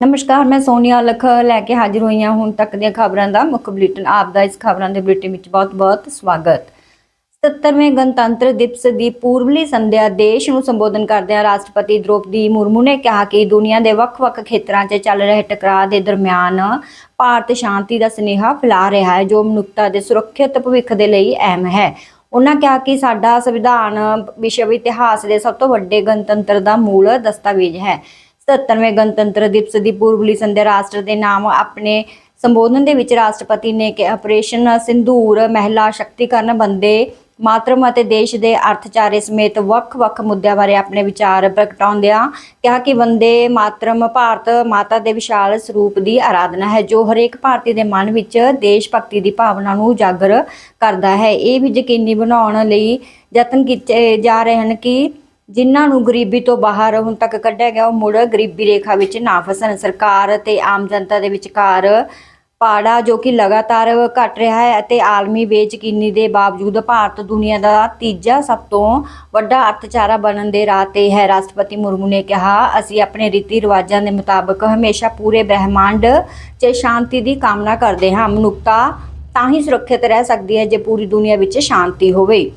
ਨਮਸਕਾਰ, ਮੈਂ ਸੋਨੀਆ ਲਖ ਲੈ ਕੇ ਹਾਜ਼ਰ ਹੋਈ ਹਾਂ ਹੁਣ ਤੱਕ ਦੀਆਂ ਖਬਰਾਂ ਦਾ ਮੁੱਖ ਬੁਲੇਟਿਨ ਆਪ ਦਾ। ਇਸ ਖਬਰਾਂ ਦੇ ਬੁਲੇਟਿਨ ਵਿੱਚ ਬਹੁਤ-ਬਹੁਤ ਸਵਾਗਤ। 77ਵੇਂ ਗਣਤੰਤਰ ਦਿਵਸ ਦੀ ਪੂਰਬਲੀ ਸੰਧਿਆ ਦੇਸ਼ ਨੂੰ ਸੰਬੋਧਨ ਕਰਦਿਆਂ ਰਾਸ਼ਟਰਪਤੀ ਦ੍ਰੋਪਦੀ ਮੁਰਮੂ ਨੇ ਕਿਹਾ ਕਿ ਦੁਨੀਆ ਦੇ ਵੱਖ-ਵੱਖ ਖੇਤਰਾਂ 'ਚ ਚੱਲ ਰਹੇ ਟਕਰਾਅ ਦੇ ਦਰਮਿਆਨ ਭਾਰਤ ਸ਼ਾਂਤੀ ਦਾ ਸੁਨੇਹਾ ਫੈਲਾ ਰਿਹਾ ਹੈ, ਜੋ ਮਨੁੱਖਤਾ ਦੇ ਸੁਰੱਖਿਅਤ ਭਵਿੱਖ ਦੇ ਲਈ ਅਹਿਮ ਹੈ। ਉਹਨਾਂ ਕਿਹਾ ਕਿ ਸਾਡਾ ਸੰਵਿਧਾਨ ਵਿਸ਼ਵ ਇਤਿਹਾਸ ਦੇ ਸਭ ਤੋਂ ਵੱਡੇ ਗਣਤੰਤਰ ਦਾ ਮੂਲ ਦਸਤਾਵੇਜ਼ ਹੈ। 77ਵੇਂ ਗਣਤੰਤਰ ਦਿਵਸ ਦੀ ਪੂਰਬਲੀ ਸੰਧਿਆ ਰਾਸ਼ਟਰ ਦੇ ਨਾਮ ਆਪਣੇ ਸੰਬੋਧਨ ਦੇ ਵਿੱਚ ਰਾਸ਼ਟਰਪਤੀ ਨੇ ਕਿ ਆਪਰੇਸ਼ਨ ਸਿੰਧੂਰ ਮਹਿਲਾ ਸ਼ਕਤੀਕਰਨ ਬੰਦੇ, ਮਾਤਰਮ ਅਤੇ ਦੇਸ਼ ਦੇ ਅਰਥਚਾਰੇ ਸਮੇਤ ਵੱਖ-ਵੱਖ ਮੁੱਦਿਆਂ ਬਾਰੇ ਆਪਣੇ ਵਿਚਾਰ ਪ੍ਰਗਟਾਉਂਦਿਆਂ ਕਿਹਾ ਕਿ ਵੰਦੇ ਮਾਤਰਮ, ਭਾਰਤ ਮਾਤਾ ਦੇ ਵਿਸ਼ਾਲ ਸਰੂਪ ਦੀ ਆਰਾਧਨਾ ਹੈ, ਜੋ ਹਰੇਕ ਭਾਰਤੀ ਦੇ ਮਨ ਵਿੱਚ ਦੇਸ਼ ਭਗਤੀ ਦੀ ਭਾਵਨਾ ਨੂੰ ਉਜਾਗਰ ਕਰਦਾ ਹੈ। ਇਹ ਵੀ ਯਕੀਨੀ ਬਣਾਉਣ ਲਈ ਯਤਨ ਕੀਤੇ ਜਾ ਰਹੇ ਹਨ ਕਿ ਜਿਨ੍ਹਾਂ ਨੂੰ ਗਰੀਬੀ ਤੋਂ ਬਾਹਰ ਹੁਣ ਤੱਕ ਕੱਢਿਆ ਗਿਆ, ਉਹ ਮੁੜ ਗਰੀਬੀ ਰੇਖਾ ਵਿੱਚ ਨਾ ਫਸਣ। ਸਰਕਾਰ ਅਤੇ ਆਮ ਜਨਤਾ ਦੇ ਵਿਚਕਾਰ ਪਾੜਾ ਜੋ ਕਿ ਲਗਾਤਾਰ ਘਟ ਰਿਹਾ ਹੈ ਅਤੇ ਆਲਮੀ ਬੇਚਕੀਨੀ ਦੇ ਬਾਵਜੂਦ ਭਾਰਤ ਦੁਨੀਆ ਦਾ ਤੀਜਾ ਸਭ ਤੋਂ ਵੱਡਾ ਅਰਥਚਾਰਾ ਬਣਨ ਦੇ ਰਾਹ ਤੇ ਹੈ। ਰਾਸ਼ਟਰਪਤੀ ਮੁਰਮੂ ਨੇ ਕਿਹਾ, ਅਸੀਂ ਆਪਣੇ ਰੀਤੀ ਰਿਵਾਜਾਂ ਦੇ ਮੁਤਾਬਕ ਹਮੇਸ਼ਾ ਪੂਰੇ ਬ੍ਰਹਿਮੰਡ 'ਚ ਸ਼ਾਂਤੀ ਦੀ ਕਾਮਨਾ ਕਰਦੇ ਹਾਂ। ਮਨੁੱਖਤਾ ਤਾਂ ਹੀ ਸੁਰੱਖਿਅਤ ਰਹਿ ਸਕਦੀ ਹੈ ਜੇ ਪੂਰੀ ਦੁਨੀਆ ਵਿੱਚ ਸ਼ਾਂਤੀ ਹੋਵੇ।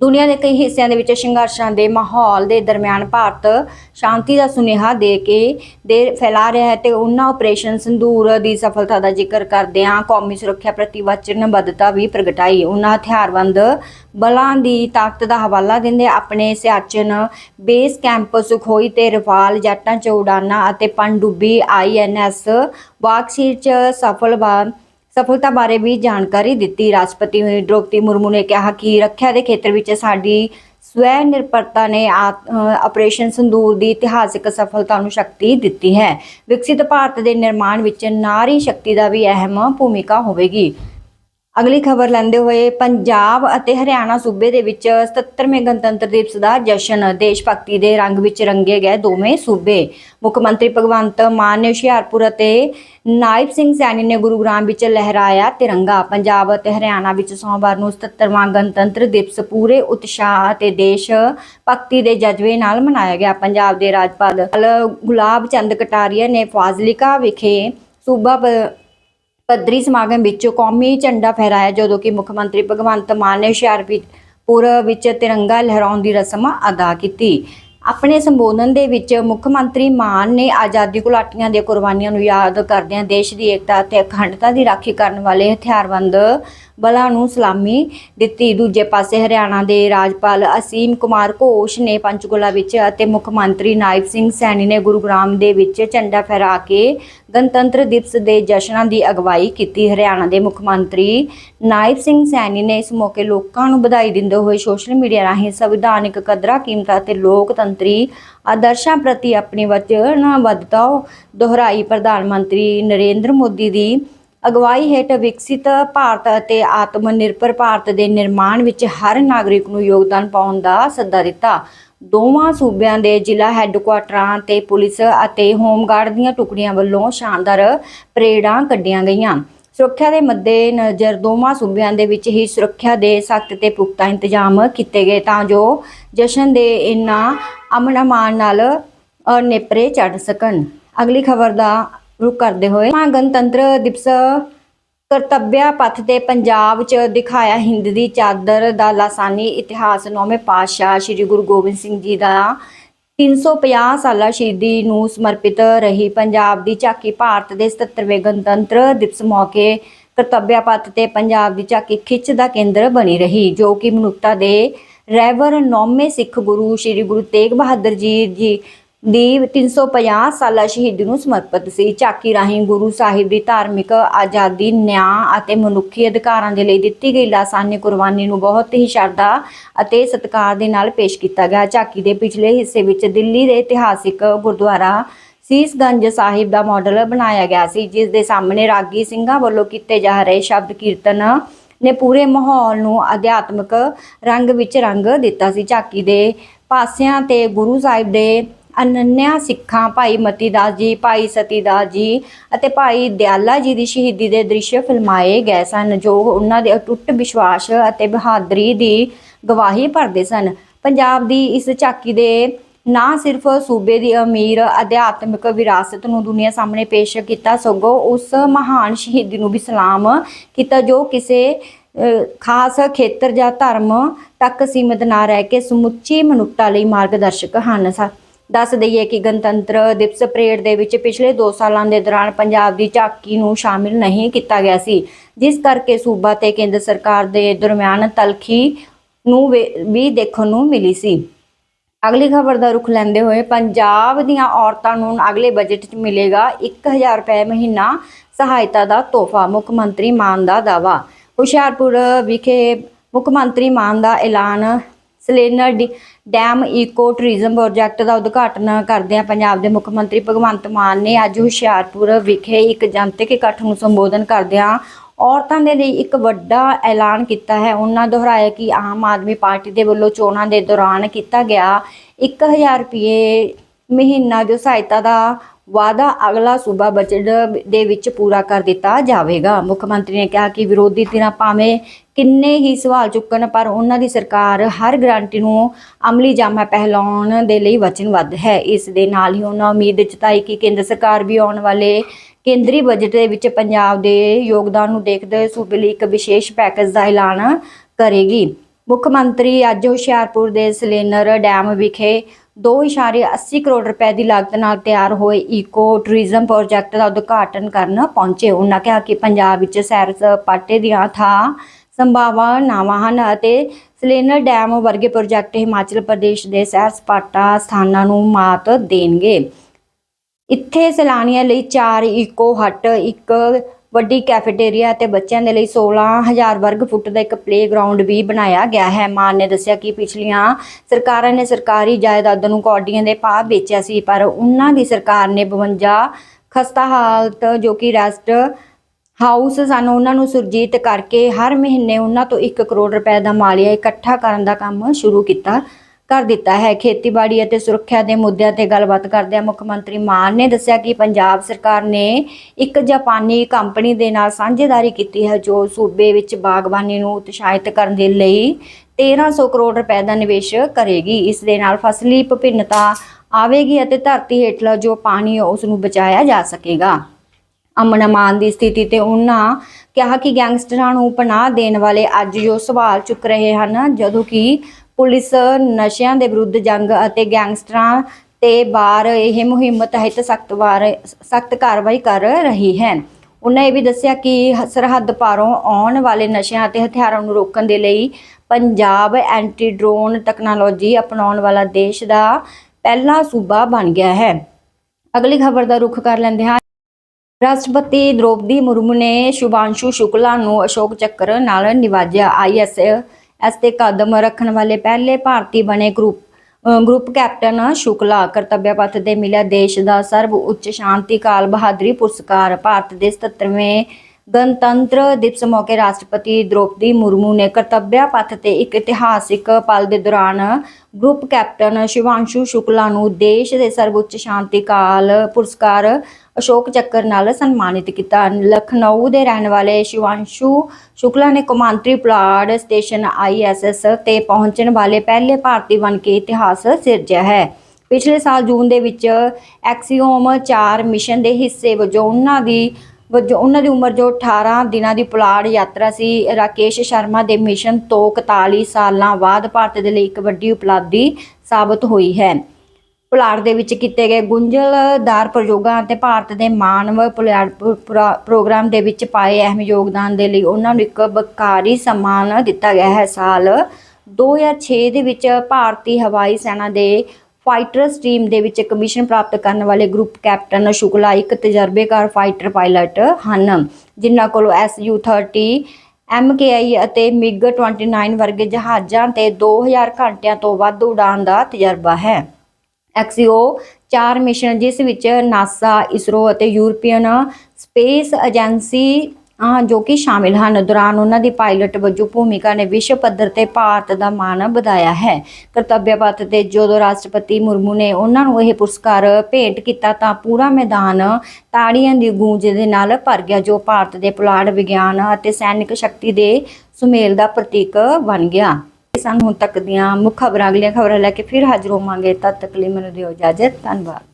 ਦੁਨੀਆ ਦੇ ਕਈ ਹਿੱਸਿਆਂ ਦੇ ਵਿੱਚ ਸੰਘਰਸ਼ਾਂ ਦੇ ਮਾਹੌਲ ਦੇ ਦਰਮਿਆਨ ਭਾਰਤ ਸ਼ਾਂਤੀ ਦਾ ਸੁਨੇਹਾ ਦੇ ਕੇ ਦੇ ਫੈਲਾ ਰਿਹਾ ਹੈ ਤੇ ਉਹਨਾਂ ਆਪਰੇਸ਼ਨ ਸੰਧੂਰ ਦੀ ਸਫਲਤਾ ਦਾ ਜ਼ਿਕਰ ਕਰਦਿਆਂ ਕੌਮੀ ਸੁਰੱਖਿਆ ਪ੍ਰਤੀ ਵਚਨਬੱਧਤਾ ਵੀ ਪ੍ਰਗਟਾਈ। ਉਹਨਾਂ ਹਥਿਆਰਬੰਦ ਬਲਾਂ ਦੀ ਤਾਕਤ ਦਾ ਹਵਾਲਾ ਦਿੰਦੇ ਆਪਣੇ ਸਿਆਚਨ ਬੇਸ ਕੈਂਪ ਸੁਖੋਈ ਤੇ ਰਫਾਲ ਜੱਟਾਂ ਚ ਉਡਾਨਾਂ ਅਤੇ ਪਣਡੁੱਬੀ ਆਈਐਨਐਸ ਵਾਕਸੀਰ ਚ ਸਫਲ ਸਫਲਤਾ ਬਾਰੇ ਵੀ ਜਾਣਕਾਰੀ ਦਿੱਤੀ। ਰਾਸ਼ਟਰਪਤੀ ਦ੍ਰੋਪਦੀ ਮੁਰਮੂ ਨੇ ਕਿਹਾ ਕਿ ਰੱਖਿਆ ਦੇ ਖੇਤਰ ਵਿੱਚ ਸਾਡੀ ਸਵੈ ਨਿਰਭਰਤਾ ਨੇ ਆ- ਆਪਰੇਸ਼ਨ ਸੰਦੂਰ ਦੀ ਇਤਿਹਾਸਿਕ ਸਫਲਤਾ ਨੂੰ ਸ਼ਕਤੀ ਦਿੱਤੀ ਹੈ। ਵਿਕਸਿਤ ਭਾਰਤ ਦੇ ਨਿਰਮਾਣ ਵਿੱਚ ਨਾਰੀ ਸ਼ਕਤੀ ਦਾ ਵੀ ਅਹਿਮ ਭੂਮਿਕਾ ਹੋਵੇਗੀ। ਅਗਲੀ ਖਬਰ ਲੈਂਦੇ ਹੋਏ ਪੰਜਾਬ ਅਤੇ ਹਰਿਆਣਾ ਸੂਬੇ ਦੇ ਵਿੱਚ 77ਵੇਂ ਗਣਤੰਤਰ ਦਿਵਸ ਦਾ ਜਸ਼ਨ, ਦੇਸ਼ ਭਗਤੀ ਦੇ ਰੰਗ ਵਿੱਚ ਰੰਗੇ ਗਏ ਦੋਵੇਂ ਸੂਬੇ। ਮੁੱਖ ਮੰਤਰੀ ਭਗਵੰਤ ਮਾਨ ਨੇ ਹੁਸ਼ਿਆਰਪੁਰ ਅਤੇ ਨਾਇਬ ਸਿੰਘ ਸੈਣੀ ਨੇ ਗੁਰੂਗ੍ਰਾਮ ਵਿੱਚ ਲਹਿਰਾਇਆ ਤਿਰੰਗਾ। ਪੰਜਾਬ ਅਤੇ ਹਰਿਆਣਾ ਵਿੱਚ ਸੋਮਵਾਰ ਨੂੰ 77ਵਾਂ ਗਣਤੰਤਰ ਦਿਵਸ ਪੂਰੇ ਉਤਸ਼ਾਹ ਅਤੇ ਦੇਸ਼ ਭਗਤੀ ਦੇ ਜਜ਼ਬੇ ਨਾਲ ਮਨਾਇਆ ਗਿਆ। ਪੰਜਾਬ ਦੇ ਰਾਜਪਾਲ ਗੁਲਾਬ ਚੰਦ ਕਟਾਰੀਆ ਨੇ ਫਾਜ਼ਿਲਕਾ ਵਿਖੇ ਸੂਬਾ ਪੱਧਰੀ ਸਮਾਗਮ ਵਿੱਚ ਕੌਮੀ ਝੰਡਾ ਫਹਿਰਾਇਆ, ਜਦੋਂ ਕਿ ਮੁੱਖ ਮੰਤਰੀ ਭਗਵੰਤ ਮਾਨ ਨੇ ਹੁਸ਼ਿਆਰਪੁਰ ਵਿੱਚ ਤਿਰੰਗਾ ਲਹਿਰਾਉਣ ਦੀ ਰਸਮ ਅਦਾ ਕੀਤੀ। ਆਪਣੇ ਸੰਬੋਧਨ ਦੇ ਵਿੱਚ ਮੁੱਖ ਮੰਤਰੀ ਮਾਨ ਨੇ ਆਜ਼ਾਦੀ ਘੁਲਾਟੀਆਂ ਦੀਆਂ ਕੁਰਬਾਨੀਆਂ ਨੂੰ ਯਾਦ ਕਰਦਿਆਂ ਦੇਸ਼ ਦੀ ਏਕਤਾ ਅਤੇ ਅਖੰਡਤਾ ਦੀ ਰਾਖੀ ਕਰਨ ਵਾਲੇ ਹਥਿਆਰਬੰਦ ਬਲਾਂ ਨੂੰ ਸਲਾਮੀ ਦਿੱਤੀ। ਦੂਜੇ ਪਾਸੇ ਹਰਿਆਣਾ ਦੇ ਰਾਜਪਾਲ ਅਸੀਮ ਕੁਮਾਰ ਘੋਸ਼ ਨੇ ਪੰਚਕੁਲਾ ਵਿੱਚ ਅਤੇ ਮੁੱਖ ਮੰਤਰੀ ਨਾਇਬ ਸਿੰਘ ਸੈਣੀ ਨੇ ਗੁਰੂਗ੍ਰਾਮ ਦੇ ਵਿੱਚ ਝੰਡਾ ਫਹਿਰਾ ਕੇ ਗਣਤੰਤਰ ਦਿਵਸ ਦੇ ਜਸ਼ਨਾਂ ਦੀ ਅਗਵਾਈ ਕੀਤੀ। ਹਰਿਆਣਾ ਦੇ ਮੁੱਖ ਮੰਤਰੀ ਨਾਇਬ ਸਿੰਘ ਸੈਣੀ ਨੇ ਇਸ ਮੌਕੇ ਲੋਕਾਂ ਨੂੰ ਵਧਾਈ ਦਿੰਦੇ ਹੋਏ ਸੋਸ਼ਲ ਮੀਡੀਆ ਰਾਹੀਂ ਸੰਵਿਧਾਨਿਕ ਕਦਰਾਂ, ਕੀਮਤਾਂ ਅਤੇ ਲੋਕਤੰਤਰੀ ਆਦਰਸ਼ਾਂ ਪ੍ਰਤੀ ਆਪਣੀ ਵਚਨਬੱਧਤਾ ਦੁਹਰਾਈ। ਪ੍ਰਧਾਨ ਮੰਤਰੀ ਨਰਿੰਦਰ ਮੋਦੀ ਦੀ ਅਗਵਾਈ ਹੇਠ ਵਿਕਸਿਤ ਭਾਰਤ ਅਤੇ ਆਤਮ ਨਿਰਭਰ ਭਾਰਤ ਦੇ ਨਿਰਮਾਣ ਵਿੱਚ ਹਰ ਨਾਗਰਿਕ ਨੂੰ ਯੋਗਦਾਨ ਪਾਉਣ ਦਾ ਸੱਦਾ ਦਿੱਤਾ। ਦੋਵਾਂ ਸੂਬਿਆਂ ਦੇ ਜ਼ਿਲ੍ਹਾ ਹੈੱਡਕੁਆਟਰਾਂ ਤੇ ਪੁਲਿਸ ਅਤੇ ਹੋਮਗਾਰਡ ਦੀਆਂ ਟੁਕੜੀਆਂ ਵੱਲੋਂ ਸ਼ਾਨਦਾਰ ਪਰੇਡਾਂ ਕੱਢੀਆਂ ਗਈਆਂ। ਸੁਰੱਖਿਆ ਦੇ ਮੱਦੇ ਨਜ਼ਰ ਦੋਵਾਂ ਸੂਬਿਆਂ ਦੇ ਵਿੱਚ ਹੀ ਸੁਰੱਖਿਆ ਦੇ ਸਖਤ ਤੇ ਪੁਖਤਾ ਇੰਤਜ਼ਾਮ ਕੀਤੇ ਗਏ ਤਾਂ ਜੋ ਜਸ਼ਨ ਦੇ ਇਨ੍ਹਾਂ ਅਮਨ ਅਮਾਨ ਨਾਲ ਨੇਪਰੇ ਚੜ ਸਕਣ। ਅਗਲੀ ਖਬਰ ਦਾ ਰੁਕ ਕਰਦੇ ਹੋਏ ਮਹਾਂ ਗਣਤੰਤਰ ਦਿਵਸ ਕਰਤੱਵਿਆ ਪਥ ਤੇ ਪੰਜਾਬ 'ਚ ਦਿਖਾਇਆ ਹਿੰਦ ਦੀ ਚਾਦਰ ਦਾ ਲਾਸਾਨੀ ਇਤਿਹਾਸ। ਨੌਵੇਂ ਪਾਤਸ਼ਾਹ ਸ੍ਰੀ ਗੁਰੂ ਗੋਬਿੰਦ ਸਿੰਘ ਜੀ ਦਾ 350 ਸਾਲਾ ਸ਼ਹੀਦੀ ਨੂੰ ਸਮਰਪਿਤ ਰਹੀ ਪੰਜਾਬ ਦੀ ਝਾਕੀ। ਭਾਰਤ ਦੇ 77ਵੇਂ ਗਣਤੰਤਰ ਦਿਵਸ ਮੌਕੇ ਕਰਤੱਵਿਆ ਪਥ ਤੇ ਪੰਜਾਬ ਦੀ ਝਾਕੀ ਖਿੱਚ ਦਾ ਕੇਂਦਰ ਬਣੀ ਰਹੀ, ਜੋ ਕਿ ਮਨੁੱਖਤਾ ਦੇ ਰਹਿਬਰ ਨੌਵੇਂ ਸਿੱਖ ਗੁਰੂ ਸ੍ਰੀ ਗੁਰੂ ਤੇਗ ਬਹਾਦਰ ਜੀ ਜੀ ਦੀ 350 ਸਾਲਾ ਸ਼ਹੀਦੀ ਨੂੰ ਸਮਰਪਿਤ ਸੀ। ਝਾਕੀ ਰਾਹੀਂ ਗੁਰੂ ਸਾਹਿਬ ਦੀ ਧਾਰਮਿਕ ਆਜ਼ਾਦੀ ਨਿਆਂ ਅਤੇ ਮਨੁੱਖੀ ਅਧਿਕਾਰਾਂ ਦੇ ਲਈ ਦਿੱਤੀ ਗਈ ਲਾਸਾਨੀ ਕੁਰਬਾਨੀ ਨੂੰ ਬਹੁਤ ਹੀ ਸ਼ਰਧਾ ਅਤੇ ਸਤਿਕਾਰ ਦੇ ਨਾਲ ਪੇਸ਼ ਕੀਤਾ ਗਿਆ। ਝਾਕੀ ਦੇ ਪਿਛਲੇ ਹਿੱਸੇ ਵਿੱਚ ਦਿੱਲੀ ਦੇ ਇਤਿਹਾਸਿਕ ਗੁਰਦੁਆਰਾ ਸੀਸਗੰਜ ਸਾਹਿਬ ਦਾ ਮਾਡਲ ਬਣਾਇਆ ਗਿਆ ਸੀ, ਜਿਸ ਦੇ ਸਾਹਮਣੇ ਰਾਗੀ ਸਿੰਘਾਂ ਵੱਲੋਂ ਕੀਤੇ ਜਾ ਰਹੇ ਸ਼ਬਦ ਕੀਰਤਨ ਨੇ ਪੂਰੇ ਮਾਹੌਲ ਨੂੰ ਅਧਿਆਤਮਿਕ ਰੰਗ ਵਿੱਚ ਰੰਗ ਦਿੱਤਾ ਸੀ। ਝਾਕੀ ਦੇ ਪਾਸਿਆਂ ਤੇ ਗੁਰੂ ਸਾਹਿਬ ਦੇ ਅਨੰਨਿਆ ਸਿੱਖਾਂ ਭਾਈ ਮਤੀਦਾਸ ਜੀ, ਭਾਈ ਸਤੀਦਾਸ ਜੀ ਅਤੇ ਭਾਈ ਦਿਆਲਾ ਜੀ ਦੀ ਸ਼ਹੀਦੀ ਦੇ ਦ੍ਰਿਸ਼ ਫਿਲਮਾਏ ਗਏ ਸਨ, ਜੋ ਉਹਨਾਂ ਦੇ ਅਟੁੱਟ ਵਿਸ਼ਵਾਸ ਅਤੇ ਬਹਾਦਰੀ ਦੀ ਗਵਾਹੀ ਭਰਦੇ ਸਨ। ਪੰਜਾਬ ਦੀ ਇਸ ਝਾਕੀ ਦੇ ਨਾ ਸਿਰਫ ਸੂਬੇ ਦੀ ਅਮੀਰ ਅਧਿਆਤਮਿਕ ਵਿਰਾਸਤ ਨੂੰ ਦੁਨੀਆ ਸਾਹਮਣੇ ਪੇਸ਼ ਕੀਤਾ, ਸਗੋਂ ਉਸ ਮਹਾਨ ਸ਼ਹੀਦੀ ਨੂੰ ਵੀ ਸਲਾਮ ਕੀਤਾ, ਜੋ ਕਿਸੇ ਖਾਸ ਖੇਤਰ ਜਾਂ ਧਰਮ ਤੱਕ ਸੀਮਿਤ ਨਾ ਰਹਿ ਕੇ ਸਮੁੱਚੀ ਮਨੁੱਖਤਾ ਲਈ ਮਾਰਗਦਰਸ਼ਕ ਹਨ। ਸਾ- ਦੱਸ ਦਈਏ ਕਿ ਗਣਤੰਤਰ ਦਿਵਸ ਪਰੇਡ ਦੇ ਵਿੱਚ ਪਿਛਲੇ 2 ਸਾਲਾਂ ਦੇ ਦੌਰਾਨ ਪੰਜਾਬ ਦੀ ਝਾਕੀ ਨੂੰ ਸ਼ਾਮਿਲ ਨਹੀਂ ਕੀਤਾ ਗਿਆ ਸੀ। ਜਿਸ ਕਰਕੇ ਸੂਬਾ ਤੇ ਕੇਂਦਰ ਸਰਕਾਰ ਦੇ ਦਰਮਿਆਨ ਤਲਖੀ ਨੂੰ ਵੀ ਦੇਖਣ ਨੂੰ ਮਿਲੀ ਸੀ। ਅਗਲੀ ਖਬਰ ਦਾ ਰੁਖ ਲੈਂਦੇ ਹੋਏ ਪੰਜਾਬ ਦੀਆਂ ਔਰਤਾਂ ਨੂੰ ਅਗਲੇ ਬਜਟ 'ਚ ਮਿਲੇਗਾ 1000 ਰੁਪਏ ਮਹੀਨਾ ਸਹਾਇਤਾ ਦਾ ਤੋਹਫਾ, ਮੁੱਖ ਮੰਤਰੀ ਮਾਨ ਦਾ ਦਾਵਾ ਹੁਸ਼ਿਆਰਪੁਰ ਵਿਖੇ ਮੁੱਖ ਮੰਤਰੀ ਮਾਨ ਦਾ ਐਲਾਨ ਸਲੇਨਰ ਡੀ- ਡੈਮ ਈਕੋ ਟੂਰਿਜ਼ਮ ਪ੍ਰੋਜੈਕਟ ਦਾ ਉਦਘਾਟਨ ਕਰਦਿਆਂ ਪੰਜਾਬ ਦੇ ਮੁੱਖ ਮੰਤਰੀ ਭਗਵੰਤ ਮਾਨ ਨੇ। ਅੱਜ ਹੁਸ਼ਿਆਰਪੁਰ ਵਿਖੇ ਇੱਕ ਜਨਤਕ ਇਕੱਠ ਨੂੰ ਸੰਬੋਧਨ ਕਰਦਿਆਂ ਔਰਤਾਂ ਦੇ ਲਈ ਇੱਕ ਵੱਡਾ ਐਲਾਨ ਕੀਤਾ ਹੈ। ਉਹਨਾਂ ਦੁਹਰਾਇਆ ਕਿ ਆਮ ਆਦਮੀ ਪਾਰਟੀ ਦੇ ਵੱਲੋਂ ਚੋਣਾਂ ਦੇ ਦੌਰਾਨ ਕੀਤਾ ਗਿਆ 1000 ਰੁਪਏ ਮਹੀਨਾ ਜੋ ਸਹਾਇਤਾ ਦਾ ਵਾਅਦਾ ਅਗਲਾ ਸੂਬਾ ਬਜਟ ਦੇ ਵਿੱਚ ਪੂਰਾ ਕਰ ਦਿੱਤਾ ਜਾਵੇਗਾ। ਮੁੱਖ ਮੰਤਰੀ ਨੇ ਕਿਹਾ ਕਿ ਵਿਰੋਧੀ ਧਿਰਾਂ ਭਾਵੇਂ ਕਿੰਨੇ ਹੀ ਸਵਾਲ ਚੁੱਕਣ, ਪਰ ਉਹਨਾਂ ਦੀ ਸਰਕਾਰ ਹਰ ਗਰੰਟੀ ਨੂੰ ਅਮਲੀ ਜਾਮਾ ਪਹਿਲਾਉਣ ਦੇ ਲਈ ਵਚਨਬੱਧ ਹੈ। ਇਸ ਦੇ ਨਾਲ ਹੀ ਉਹਨਾਂ ਉਮੀਦ ਜਤਾਈ ਕਿ ਕੇਂਦਰ ਸਰਕਾਰ ਵੀ ਆਉਣ ਵਾਲੇ ਕੇਂਦਰੀ ਬਜਟ ਦੇ ਵਿੱਚ ਪੰਜਾਬ ਦੇ ਯੋਗਦਾਨ ਨੂੰ ਦੇਖਦੇ ਹੋਏ ਸੂਬੇ ਲਈ ਇੱਕ ਵਿਸ਼ੇਸ਼ ਪੈਕੇਜ ਦਾ ਐਲਾਨ ਕਰੇਗੀ। ਮੁੱਖ ਮੰਤਰੀ ਅੱਜ ਹੁਸ਼ਿਆਰਪੁਰ ਦੇ ਸਲੇਨਰ ਡੈਮ ਵਿਖੇ 2.80 ਕਰੋੜ ਰੁਪਏ ਦੀ ਲਾਗਤ ਨਾਲ ਤਿਆਰ ਹੋਏ ਈਕੋ ਟੂਰਿਜ਼ਮ ਪ੍ਰੋਜੈਕਟ ਦਾ ਉਦਘਾਟਨ ਕਰਨ ਪਹੁੰਚੇ ਉਹਨਾਂ ਕਿਹਾ ਕਿ ਪੰਜਾਬ ਵਿੱਚ ਸੈਰ ਸਪਾਟੇ ਦੀਆਂ ਥਾਂ ਸੰਭਾਵਨਾਵਾਂ ਹਨ ਅਤੇ ਸਲੇਨਰ ਡੈਮ ਵਰਗੇ ਪ੍ਰੋਜੈਕਟ ਹਿਮਾਚਲ ਪ੍ਰਦੇਸ਼ ਦੇ ਸੈਰ ਸਪਾਟਾ ਸਥਾਨਾਂ ਨੂੰ ਮਾਤ ਦੇਣਗੇ। ਇੱਥੇ ਸੈਲਾਨੀਆਂ ਲਈ ਚਾਰ ਈਕੋ ਹੱਟ ਇੱਕ ਵੱਡੀ ਕੈਫੇਟੇਰੀਆ ਅਤੇ ਬੱਚਿਆਂ ਦੇ ਲਈ 16000 ਵਰਗ ਫੁੱਟ ਦਾ ਇੱਕ ਪਲੇਗਰਾਉਂਡ ਵੀ ਬਣਾਇਆ ਗਿਆ ਹੈ। ਮਾਨ ਨੇ ਦੱਸਿਆ ਕਿ ਪਿਛਲੀਆਂ ਸਰਕਾਰਾਂ ਨੇ ਸਰਕਾਰੀ ਜਾਇਦਾਦ ਨੂੰ ਕੌਡੀਆਂ ਦੇ ਭਾਅ ਵੇਚਿਆ ਸੀ, ਪਰ ਉਹਨਾਂ ਦੀ ਸਰਕਾਰ ਨੇ 52 ਖਸਤਾ ਹਾਲਤ, ਜੋ ਕਿ ਰੈਸਟ ਹਾਊਸ ਸਨ, ਉਹਨਾਂ ਨੂੰ ਸੁਰਜੀਤ ਕਰਕੇ ਹਰ ਮਹੀਨੇ ਉਹਨਾਂ ਤੋਂ 1 ਕਰੋੜ ਰੁਪਏ ਦਾ ਮਾਲੀਆ ਇਕੱਠਾ ਕਰਨ ਦਾ ਕੰਮ ਸ਼ੁਰੂ ਕੀਤਾ। ਕਰ ਦਿੱਤਾ ਹੈ। ਖੇਤੀਬਾੜੀ ਅਤੇ ਸੁਰੱਖਿਆ ਦੇ ਮੁੱਦਿਆਂ ਤੇ ਗੱਲਬਾਤ ਕਰਦਿਆਂ ਮੁੱਖ ਮੰਤਰੀ ਮਾਨ ਨੇ ਦੱਸਿਆ ਕਿ ਪੰਜਾਬ ਸਰਕਾਰ ਨੇ ਇੱਕ ਜਾਪਾਨੀ ਕੰਪਨੀ ਦੇ ਨਾਲ ਸਾਂਝੇਦਾਰੀ ਕੀਤੀ ਹੈ, ਜੋ ਸੂਬੇ ਵਿੱਚ ਬਾਗਬਾਨੀ ਨੂੰ ਉਤਸ਼ਾਹਿਤ ਕਰਨ ਦੇ ਲਈ 1300 ਕਰੋੜ ਰੁਪਏ ਦਾ ਨਿਵੇਸ਼ ਕਰੇਗੀ। ਇਸ ਦੇ ਨਾਲ ਫਸਲੀ ਵਿਭਿੰਨਤਾ ਆਵੇਗੀ ਅਤੇ ਧਰਤੀ ਹੇਠਲਾ ਜੋ ਪਾਣੀ ਹੈ ਉਸ ਨੂੰ ਬਚਾਇਆ ਜਾ ਸਕੇਗਾ। ਅਮਨ ਅਮਾਨ ਦੀ ਸਥਿਤੀ ਤੇ ਉਹਨਾਂ ਕਿਹਾ ਕਿ ਗੈਂਗਸਟਰਾਂ ਨੂੰ ਪਨਾਹ ਦੇਣ ਵਾਲੇ ਅੱਜ ਜੋ ਸਵਾਲ ਚੁੱਕ ਰਹੇ ਹਨ, ਜਦੋਂ ਕਿ ਪੁਲਿਸ ਨਸ਼ਿਆਂ ਦੇ ਵਿਰੁੱਧ ਜੰਗ ਅਤੇ ਗੈਂਗਸਟਰਾਂ ਤੇ ਬਾਰ ਇਹ ਮੁਹਿੰਮ ਤਹਿਤ ਸਖਤ ਵਾਰ, ਸਖਤ ਕਾਰਵਾਈ ਕਰ ਰਹੀ ਹੈ। ਉਹਨਾਂ ਇਹ ਵੀ ਦੱਸਿਆ ਕਿ ਸਰਹੱਦ ਪਾਰੋਂ ਆਉਣ ਵਾਲੇ ਨਸ਼ਿਆਂ ਅਤੇ ਹਥਿਆਰਾਂ ਨੂੰ ਰੋਕਣ ਦੇ ਲਈ ਪੰਜਾਬ ਐਂਟੀ ਡਰੋਨ ਟੈਕਨੋਲੋਜੀ ਅਪਣਾਉਣ ਵਾਲਾ ਦੇਸ਼ ਦਾ ਪਹਿਲਾ ਸੂਬਾ ਬਣ ਗਿਆ ਹੈ। ਅਗਲੀ ਖਬਰ ਦਾ ਰੁਖ ਕਰ ਲੈਂਦੇ ਹਾਂ। ਰਾਸ਼ਟਰਪਤੀ ਦ੍ਰੋਪਦੀ ਮੁਰਮੂ ਨੇ ਸ਼ੁਭਾਂਸ਼ੂ ਸ਼ੁਕਲਾ ਨੂੰ ਅਸ਼ੋਕ ਚੱਕਰ ਨਾਲ ਨਿਵਾਜਿਆ। ਆਈਐਸਐਸ ਤੇ ਕਦਮ ਰੱਖਣ ਵਾਲੇ ਪਹਿਲੇ ਭਾਰਤੀ ਬਣੇ group group captain Shukla Kartavya Path ਤੇ ਮਿਲਿਆ ਦੇਸ਼ ਦਾ ਸਰਵ ਉੱਚ ਸ਼ਾਂਤੀ ਕਾਲ ਬਹਾਦਰੀ ਪੁਰਸਕਾਰ। ਭਾਰਤ ਦੇ 77ਵੇਂ ਗਣਤੰਤਰ ਦਿਵਸ ਮੌਕੇ ਰਾਸ਼ਟਰਪਤੀ ਦ੍ਰੋਪਦੀ ਮੁਰਮੂ ਨੇ ਕਰਤੱਵਯ ਪਥ ਤੇ ਇੱਕ ਇਤਿਹਾਸਿਕ ਪਲ ਦੇ ਦੌਰਾਨ ਗਰੁੱਪ ਕੈਪਟਨ ਸ਼ਿਵਾਂਸ਼ੂ ਸ਼ੁਕਲਾ ਨੂੰ ਦੇਸ਼ ਦੇ ਸਰਵਉੱਚ ਸ਼ਾਂਤੀ ਕਾਲ ਪੁਰਸਕਾਰ ਅਸ਼ੋਕ ਚੱਕਰ ਨਾਲ ਸਨਮਾਨਿਤ ਕੀਤਾ। ਲਖਨਊ ਦੇ ਰਹਿਣ ਵਾਲੇ ਸ਼ਿਵਾਂਸ਼ੂ ਸ਼ੁਕਲਾ ਨੇ ਕੌਮਾਂਤਰੀ ਪਲਾਡ ਸਟੇਸ਼ਨ ਆਈਐਸਐਸ ਤੇ ਪਹੁੰਚਣ ਵਾਲੇ ਪਹਿਲੇ ਭਾਰਤੀ ਬਣ ਕੇ ਇਤਿਹਾਸ ਸਿਰਜਿਆ ਹੈ। ਪਿਛਲੇ ਸਾਲ ਜੂਨ ਦੇ ਵਿੱਚ ਐਕਸੀਓਮ 4 ਮਿਸ਼ਨ ਦੇ ਹਿੱਸੇ ਵਜੋਂ ਉਹਨਾਂ ਦੀ ਵਜੋਂ ਉਹਨਾਂ ਦੀ ਉਮਰ ਜੋ 18 ਦਿਨਾਂ ਦੀ ਪੁਲਾੜ ਯਾਤਰਾ ਸੀ, ਰਾਕੇਸ਼ ਸ਼ਰਮਾ ਦੇ ਮਿਸ਼ਨ ਤੋਂ 41 ਸਾਲਾਂ ਬਾਅਦ ਭਾਰਤ ਦੇ ਲਈ ਇੱਕ ਵੱਡੀ ਉਪਲਬਧੀ ਸਾਬਤ ਹੋਈ ਹੈ। ਪੁਲਾੜ ਦੇ ਵਿੱਚ ਕੀਤੇ ਗਏ ਗੁੰਝਲਦਾਰ ਪ੍ਰਯੋਗਾਂ ਅਤੇ ਭਾਰਤ ਦੇ ਮਾਨਵ ਪੁਲਾੜ ਪ- ਪ੍ਰੋਗਰਾਮ ਦੇ ਵਿੱਚ ਪਾਏ ਅਹਿਮ ਯੋਗਦਾਨ ਦੇ ਲਈ ਉਹਨਾਂ ਨੂੰ ਇੱਕ ਬਕਾਰੀ ਸਨਮਾਨ ਦਿੱਤਾ ਗਿਆ ਹੈ। ਸਾਲ 2006 ਦੇ ਵਿੱਚ ਭਾਰਤੀ ਹਵਾਈ ਸੈਨਾ ਦੇ ਫਾਈਟਰ ਸਟ੍ਰੀਮ ਦੇ ਵਿੱਚ ਕਮਿਸ਼ਨ ਪ੍ਰਾਪਤ ਕਰਨ ਵਾਲੇ ਗਰੁੱਪ ਕੈਪਟਨ ਸ਼ੁਕਲਾ ਇੱਕ ਤਜਰਬੇਕਾਰ ਫਾਈਟਰ ਪਾਇਲਟ ਹਨ, ਜਿਨ੍ਹਾਂ ਕੋਲੋਂ SU-30 MKI ਅਤੇ MiG 29 ਵਰਗੇ ਜਹਾਜ਼ਾਂ ਤੇ 2000 ਘੰਟਿਆਂ ਤੋਂ ਵੱਧ ਉਡਾਣ ਦਾ ਤਜਰਬਾ ਹੈ। ਐਕਸੀਓ 4 ਮਿਸ਼ਨ ਜਿਸ ਵਿੱਚ ਨਾਸਾ ਇਸਰੋ ਅਤੇ ਯੂਰਪੀਅਨ ਸਪੇਸ ਏਜੰਸੀ ਅਹ, ਜੋ ਕਿ ਸ਼ਾਮਿਲ ਹਨ। ਦੌਰਾਨ ਉਹਨਾਂ ਦੀ ਪਾਇਲਟ ਵਜੋਂ ਭੂਮਿਕਾ ਨੇ ਵਿਸ਼ਵ ਪੱਧਰ ਤੇ ਭਾਰਤ ਦਾ ਮਾਣ ਵਧਾਇਆ ਹੈ। ਕਰਤੱਵਯ ਪਥ ਤੇ ਜਦੋਂ ਰਾਸ਼ਟਰਪਤੀ ਮੁਰਮੂ ਨੇ ਉਹਨਾਂ ਨੂੰ ਇਹ ਪੁਰਸਕਾਰ ਭੇਟ ਕੀਤਾ ਤਾਂ ਪੂਰਾ ਮੈਦਾਨ ਤਾੜੀਆਂ ਦੀ ਗੂੰਜ ਦੇ ਨਾਲ ਭਰ ਗਿਆ ਜੋ ਭਾਰਤ ਦੇ ਪੁਲਾੜ ਵਿਗਿਆਨ ਅਤੇ ਸੈਨਿਕ ਸ਼ਕਤੀ ਦੇ ਸੁਮੇਲ ਦਾ ਪ੍ਰਤੀਕ ਬਣ ਗਿਆ। ਸਨ ਹੁਣ ਤੱਕ ਦੀਆਂ ਮੁੱਖ ਖਬਰਾਂ, ਅਗਲੀਆਂ ਖਬਰਾਂ ਲੈ ਕੇ ਫਿਰ ਹਾਜ਼ਰ ਹੋਵਾਂਗੇ। ਤਦ ਤੱਕ ਲਈ ਮੈਨੂੰ ਦਿਓ ਇਜਾਜ਼ਤ। ਧੰਨਵਾਦ।